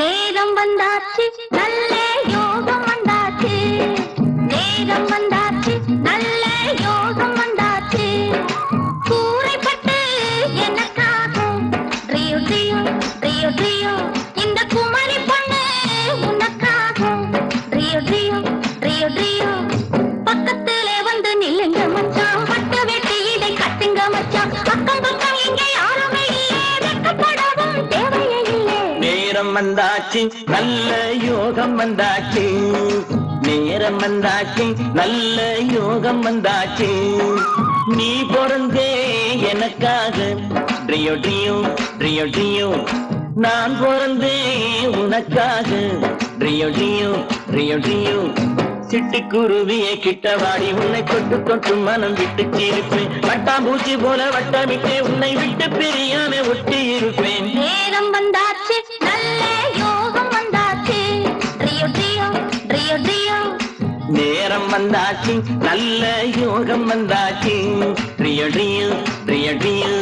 நேரம் வந்தாச்சு நல்ல யோகம் வந்தாச்சு. நேரம் வந்தாச்சு நல்ல நேரம் வந்தாச்சு நல்ல யோகம் வந்தாச்சு. நேரம் வந்தாச்சு நல்ல யோகம் வந்தாச்சு. நீ பிறந்தே எனக்காக. ட்ரியோ ட்ரியோ ட்ரியோ ட்ரியோ. நான் பிறந்தே உனக்காக. ட்ரியோ ட்ரியோ ட்ரியோ ட்ரியோ. சிட்டுக்குருவியை கிட்ட வாடி உன்னை கொட்டு தொட்டு மனம் விட்டு சிரிப்பேன். வட்டாம்பூச்சி போல வட்டமிட்டே உன்னை விட்டு பிரியாம ஒட்டி இருப்பேன். நேரம் வந்தாச்சு நேரம் வந்தாச்சு நல்ல யோகம் வந்தாச்சு. ட்ரியோ ட்ரியோ ட்ரியோ ட்ரியோ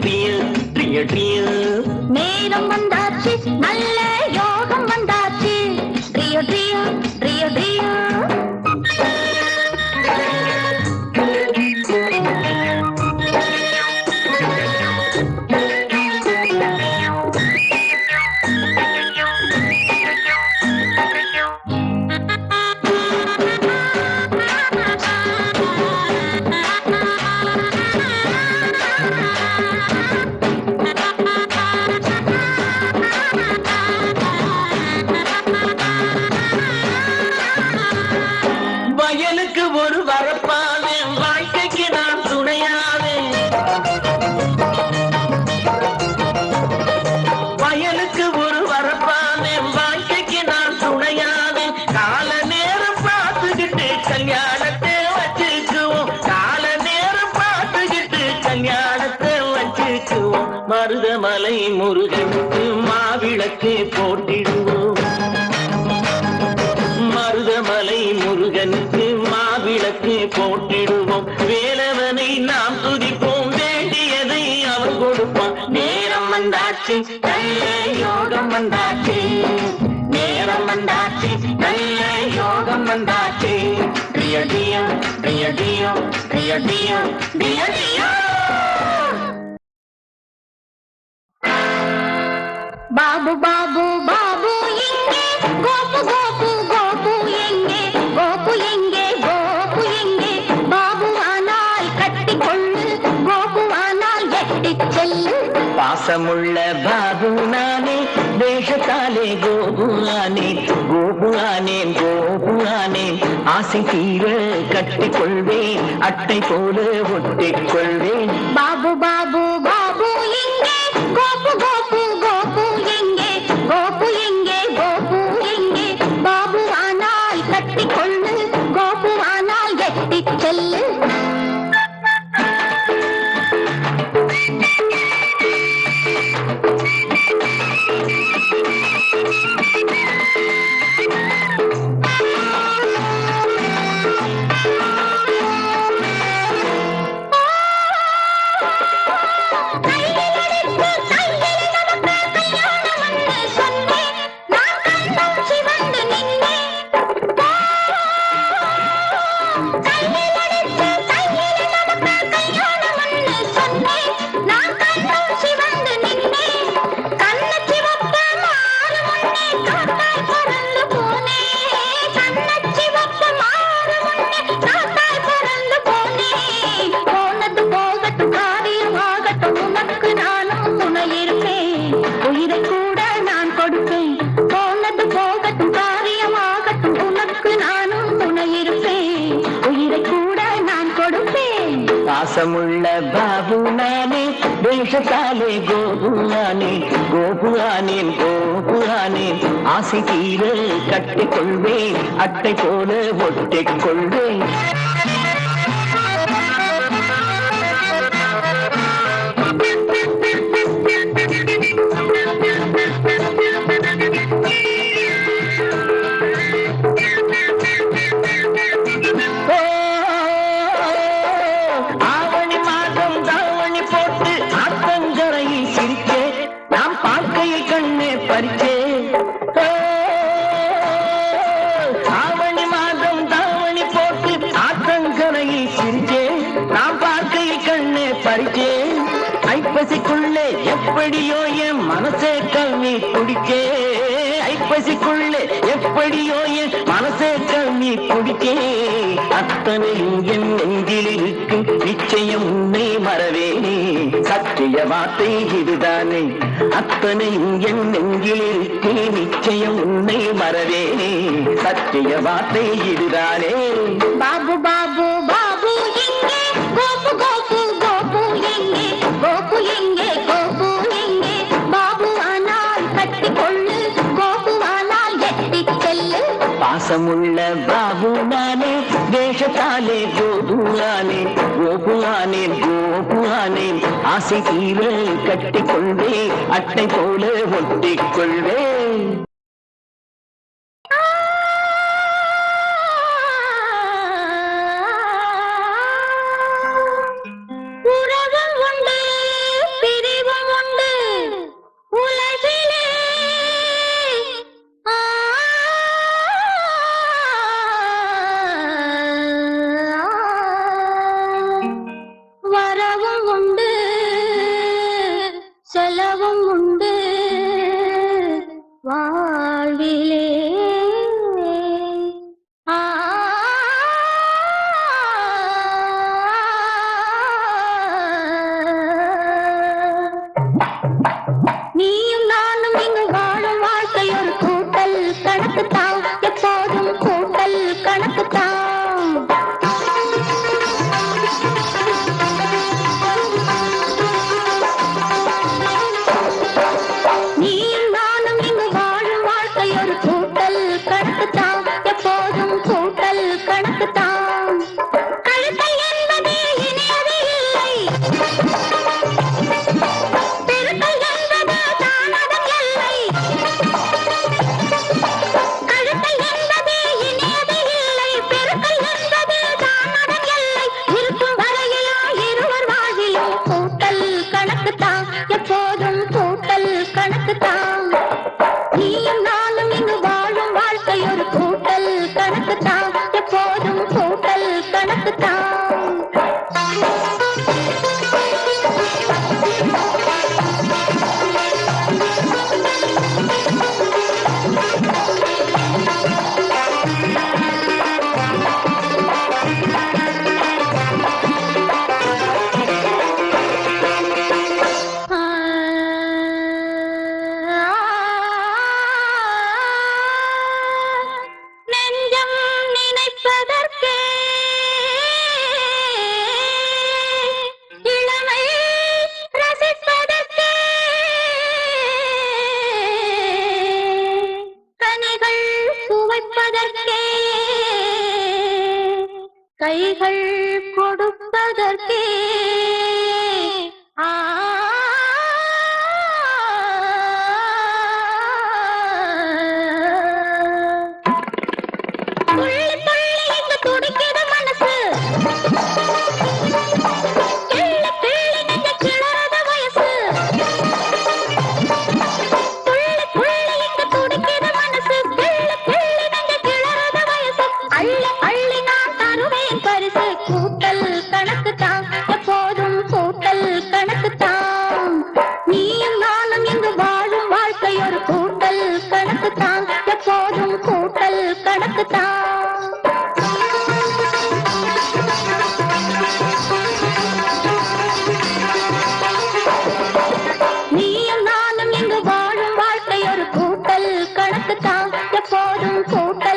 ட்ரியோ ட்ரியோ ட்ரியோ நேரம் வந்தாச்சு நல்ல மலை முருகனுக்கு மாவிளக்கு போட்டிடுவோம். மருதமலை முருகனுக்கு மாவிளக்கு போட்டிடுவோம். வேலவனை நாம் துதிப்போம் வேண்டியதை அவன் கொடுப்பான். நேரம் வந்தாச்சு நல்ல யோகம் வந்தாச்சு. நேரம் வந்தாச்சு நல்ல யோகம் வந்தாச்சு. பிரியடியோ பிரியடியோ பிரியடியோ பிரியடியோ பாபு பாபு பாபு எங்கே கோபு கோபு கோபு எங்கே கோபு எங்கே கோபு எங்கே பாபு ஆனால் கட்டிக்கொள்ளு கோபு ஆனால் எட்டிச் செல்லு பாசமுள்ள பாபு நானே தேசத்தாலே கோபு ஆனேன் கோபு ஆனேன் கோபு ஆனேன் ஆசை தீர கட்டிக்கொள்வேன் அட்டை போல ஒட்டிக் கொள்வேன் பாபு பாபு பாபு எட்டிச் பாசமுள்ள பாபு நானே வேஷத்தாலே கோபுவானே கோபுவானேன் கோபுவானேன் ஆசை தீர கட்டிக்கொள்வேன் அட்டை போல ஒட்டிக்கொள்வேன். மனசே கம்மி குடிக்கே. ஐப்பசிக்குள்ளே எப்படியோ என் மனசே கம்மி குடிக்கே. அத்தனையும் என் நெஞ்சில் இருக்கும் நிச்சயம் உன்னை மறவேனே சத்திய வார்த்தை இதுதானே. அத்தனையும் என் நெஞ்சில் இருக்கு நிச்சயம் உன்னை மறவேனே சத்திய வார்த்தை இதுதானே. பாபு பாபு பாசமுள்ள பாபு நானே வேஷத்தாலே கோபுவானே கோபுவானேன் கோபுவானேன் ஆசை தீர கட்டிக்கொள்வே அட்டை போல ஒட்டிக்கொள்வே கணக்குத்தான். நீயும் நானும் இங்கு வாழும் வாழ்க்கை ஒரு கூட்டல் கணக்குத்தான். எப்போதும் கூட்டல் கணக்குத்தான். கொடுப்பதற்கே கூட்ட போதும் கூட்ட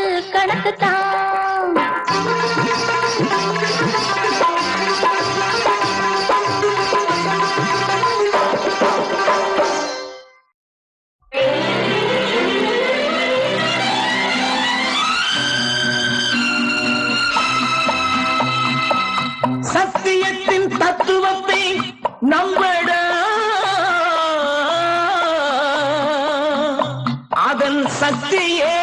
சக்தியே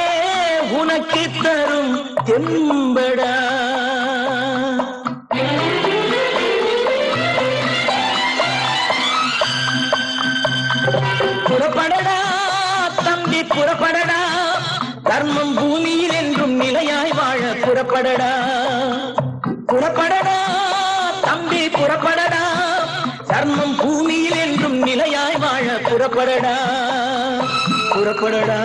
உனக்கு தரும் தெம்படா. புறப்படடா தம்பி புறப்படடா. தர்மம் பூமியில் என்றும் நிலையாய் வாழ புறப்படடா. புறப்படடா தம்பி புறப்படடா. தர்மம் பூமியில் என்றும் நிலையாய் வாழ புறப்படடா. புறப்படடா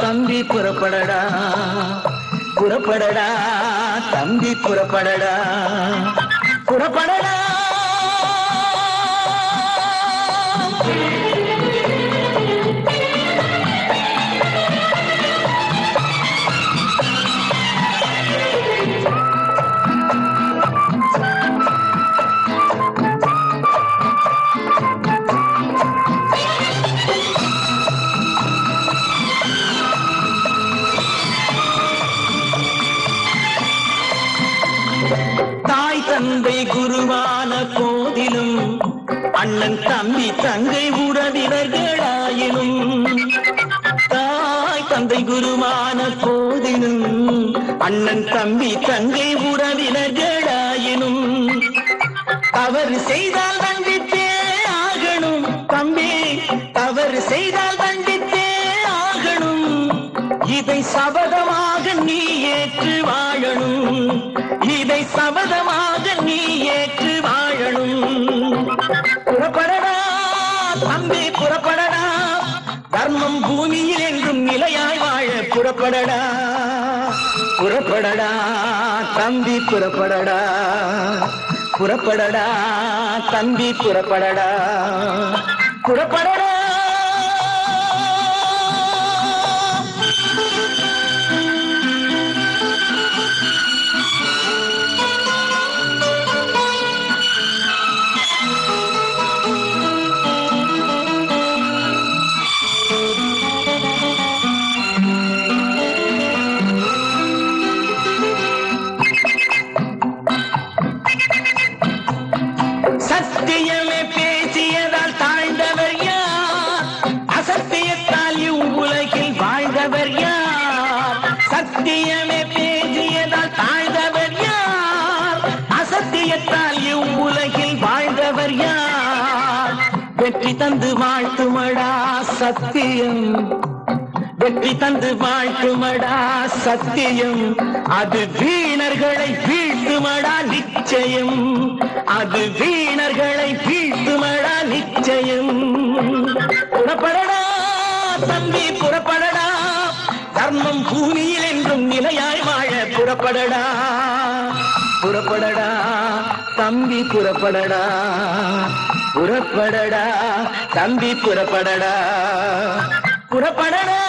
தம்பி புறப்படடா. புறப்படடா தம்பி புறப்படடா. புறப்படடா. அண்ணன் தம்பி தங்கை உறவினர்களாயினும் தவறு செய்தால் தண்டித்தே ஆகணும் தம்பி. தவறு செய்தால் தண்டித்தே ஆகணும். இதை சபதமாக நீ ஏற்று வாழணும். இதை சபதமாக நீ ஏற்று வாழணும். புறப்படடா தம்பி புறப்படடா. தர்மம் பூமியில் என்றும் நிலையாய் வாழ புறப்படடா. புறப்படடா தம்பி புறப்படடா. புறப்படடா தம்பி புறப்படடா. புறப்படடா. வெற்றி தந்து வாழ்த்துமடா சத்தியம். வெற்றி தந்து வாழ்த்துமடா சத்தியம். அது வீணர்களை வீழ்த்துமடா நிச்சயம். அது வீணர்களை வீழ்த்துமடா நிச்சயம். புறப்படடா தம்பி புறப்படடா. தர்மம் பூமியில் என்றும் நிலையாய் வாழ புறப்படடா. புறப்படடா தம்பி புறப்படடா. புறப்படடா தம்பி புறப்படடா. புறப்படடா.